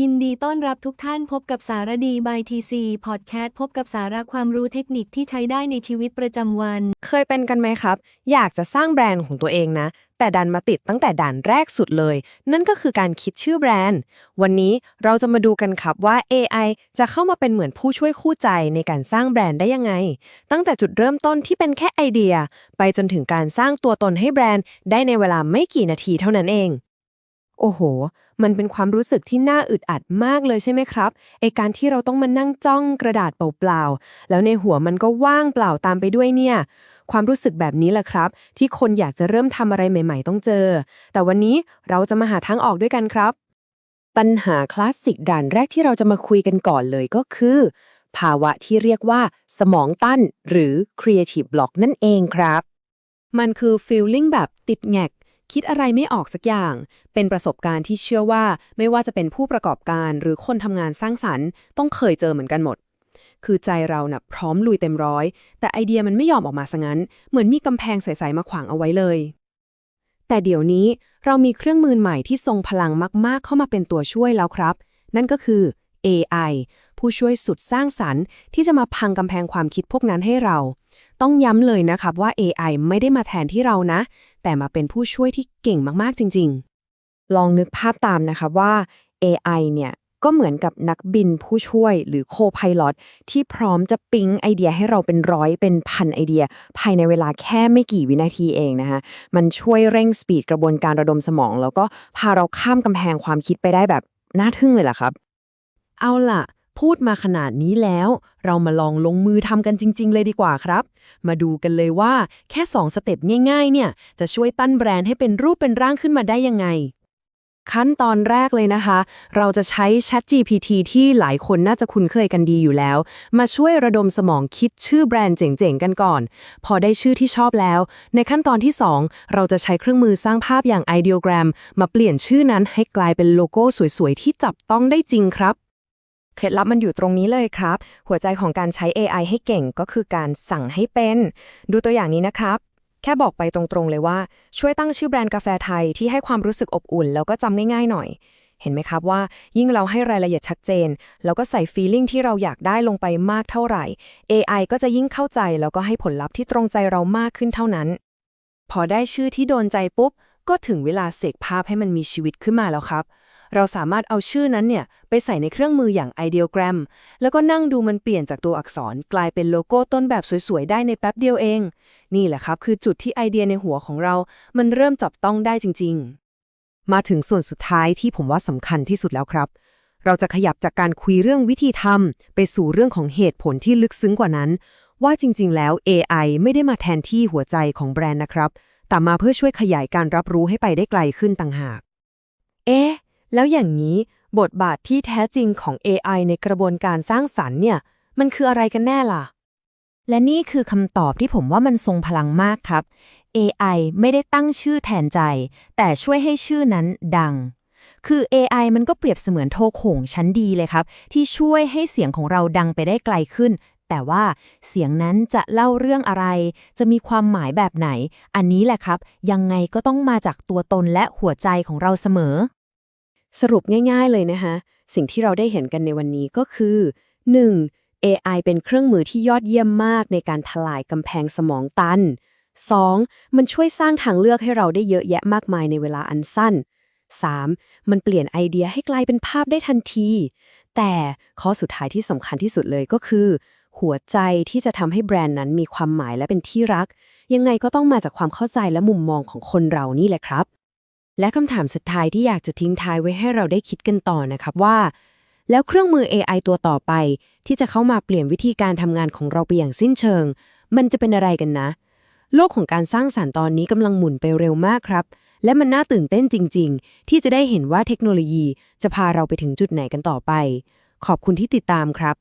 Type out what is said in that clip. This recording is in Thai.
ยินดีต้อนรับทุกท่านพบกับสารดีบายทีซีพอดแคสต์พบกับสาระความรู้เทคนิคที่ใช้ได้ในชีวิตประจำวัน เคยเป็นกันไหมครับ อยากจะสร้างแบรนด์ของตัวเองนะ แต่ดันมาติดตั้งแต่ด่านแรกสุดเลย นั่นก็คือการคิดชื่อแบรนด์ วันนี้เราจะมาดูกันครับว่า AI จะเข้ามาเป็นเหมือนผู้ช่วยคู่ใจในการสร้างแบรนด์ได้ยังไง ตั้งแต่จุดเริ่มต้นที่เป็นแค่ไอเดีย ไปจนถึงการสร้างตัวตนให้แบรนด์ได้ในเวลาไม่กี่นาทีเท่านั้นเอง โอ้โห มันเป็นความรู้สึกที่น่าอึดอัดมากเลยใช่ไหมครับ ไอการที่เราต้องมานั่งจ้องกระดาษเปล่าๆ แล้วในหัวมันก็ว่างเปล่าตามไปด้วยเนี่ย ความรู้สึกแบบนี้แหละครับ ที่คนอยากจะเริ่มทำอะไรใหม่ ๆ ต้องเจอ แต่วันนี้เราจะมาหาทางออกด้วยกันครับ ปัญหาคลาสสิกด่านแรกที่เราจะมาคุยกันก่อนเลยก็คือ ภาวะที่เรียกว่า สมองตั้น หรือ creative block นั่นเองครับ มันคือ feeling แบบติดแงก คิดอะไรไม่ออกสักอย่าง เป็นประสบการณ์ที่เชื่อว่าไม่ว่าจะเป็นผู้ประกอบการหรือคนทำงานสร้างสรรค์ ต้องเคยเจอเหมือนกันหมด คือใจเราน่ะพร้อมลุยเต็มร้อย แต่ไอเดียมันไม่ยอมออกมาซะงั้น เหมือนมีกำแพงใสๆมาขวางเอาไว้เลย แต่เดี๋ยวนี้เรามีเครื่องมือใหม่ที่ทรงพลังมากๆ เข้ามาเป็นตัวช่วยแล้วครับ นั่นก็คือ AI ผู้ช่วยสุดสร้างสรรค์ที่จะมาพังกำแพงความคิดพวกนั้นให้เรา ต้องย้ำเลยนะครับว่า AI ไม่ได้มาแทนที่เรานะ แต่มาเป็นผู้ช่วยที่เก่งมากๆจริง ๆ ลองนึกภาพตามนะครับว่า AI เนี่ยก็เหมือนกับนักบินผู้ช่วยหรือโคพาย o t ที่พร้อมจะปิ๊งไอเดียให้เราเป็นร้อยเป็นพันไอเดีย ภายในเวลาแค่ไม่กี่วินาทีเองนะคะ มันช่วยเร่งสปีดกระบวนการระดมสมอง แล้วก็พาเราข้ามกำแพงความคิดไปได้แบบน่าทึ่งเลยล่ะครับ เอาล่ะ พูดมาขนาดนี้แล้ว เรามาลองลงมือทำกันจริง ๆ เลยดีกว่าครับ มาดูกันเลยว่าแค่ 2 สเต็ปง่ายๆ เนี่ย จะช่วยตั้นแบรนด์ให้เป็นรูปเป็นร่างขึ้นมาได้ยังไง ขั้นตอนแรกเลยนะคะ เราจะใช้ ChatGPT ที่หลายคนน่าจะคุ้นเคยกันดีอยู่แล้ว มาช่วยระดมสมองคิดชื่อแบรนด์เจ๋งๆ กันก่อน พอได้ชื่อที่ชอบแล้ว ในขั้นตอนที่ 2 เราจะใช้เครื่องมือสร้างภาพอย่าง Ideogram มาเปลี่ยนชื่อนั้นให้กลายเป็นโลโก้สวยๆ ที่จับต้องได้จริงครับ เคล็ดลับมันอยู่ตรงนี้เลยครับ หัวใจของการใช้ AI ให้เก่งก็คือการสั่งให้เป็น ดูตัวอย่างนี้นะครับ แค่บอกไปตรงๆเลยว่า ช่วยตั้งชื่อแบรนด์กาแฟไทยที่ให้ความรู้สึกอบอุ่น แล้วก็จำง่ายๆหน่อย เห็นไหมครับว่า ยิ่งเราให้รายละเอียดชัดเจน แล้วก็ใส่ฟีลลิ่งที่เราอยากได้ลงไปมากเท่าไหร่ AI ก็จะยิ่งเข้าใจแล้วก็ให้ผลลัพธ์ที่ตรงใจเรามากขึ้นเท่านั้น พอได้ชื่อที่โดนใจปุ๊บก็ถึงเวลาเสกภาพให้มันมีชีวิตขึ้นมาแล้วครับ เราสามารถเอาชื่อนั้นเนี่ยไปใส่ในเครื่องมืออย่าง Ideogram แล้วก็นั่งดูมันเปลี่ยนจากตัวอักษรกลายเป็นโลโก้ต้นแบบสวยๆ ได้ในแป๊บเดียวเอง นี่แหละครับคือจุดที่ไอเดียในหัวของเรา มันเริ่มจับต้องได้จริง ๆ มาถึงส่วนสุดท้ายที่ผมว่าสำคัญที่สุดแล้วครับ เราจะขยับจากการคุยเรื่องวิธีทำไปสู่เรื่องของเหตุผลที่ลึกซึ้งกว่านั้น ว่าจริง ๆ แล้ว AI ไม่ได้มาแทนที่หัวใจของแบรนด์นะครับแต่มาเพื่อช่วยขยายการรับรู้ให้ไปได้ไกลขึ้นต่างหาก เอ๊ะ แล้วอย่างนี้บทบาทที่แท้จริงของ AI ในกระบวนการสร้างสรรค์เนี่ย มันคืออะไรกันแน่ล่ะ และนี่คือคำตอบที่ผมว่ามันทรงพลังมากครับ AI ไม่ได้ตั้งชื่อแทนใจ แต่ช่วยให้ชื่อนั้นดัง คือ AI มันก็เปรียบเสมือนโทรโข่งชั้นดีเลยครับ ที่ช่วยให้เสียงของเราดังไปได้ไกลขึ้น แต่ว่าเสียงนั้นจะเล่าเรื่องอะไร จะมีความหมายแบบไหน อันนี้แหละครับ ยังไงก็ต้องมาจากตัวตนและหัวใจของเราเสมอ สรุปง่ายๆเลยนะคะ สิ่งที่เราได้เห็นกันในวันนี้ก็คือ 1. AI เป็นเครื่องมือที่ยอดเยี่ยมมากในการทลายกำแพงสมองตัน 2. มันช่วยสร้างทางเลือกให้เราได้เยอะแยะมากมายในเวลาอันสั้น 3. มันเปลี่ยนไอเดียให้กลายเป็นภาพได้ทันที แต่ข้อสุดท้ายที่สำคัญที่สุดเลยก็คือ หัวใจที่จะทำให้แบรนด์นั้นมีความหมายและเป็นที่รัก ยังไงก็ต้องมาจากความเข้าใจและมุมมองของคนเรานี่แหละครับ และคำถามสุดท้ายที่อยากจะทิ้งท้ายไว้ให้เราได้คิดกันต่อนะครับว่า แล้วเครื่องมือ AI ตัวต่อไป ที่จะเข้ามาเปลี่ยนวิธีการทำงานของเราไปอย่างสิ้นเชิง มันจะเป็นอะไรกันนะ โลกของการสร้างสารรค์ตอนนี้กำลังหมุนไปเร็วมากครับ และมันน่าตื่นเต้นจริง ๆ ที่จะได้เห็นว่าเทคโนโลยีจะพาเราไปถึงจุดไหนกันต่อไป ขอบคุณที่ติดตามครับ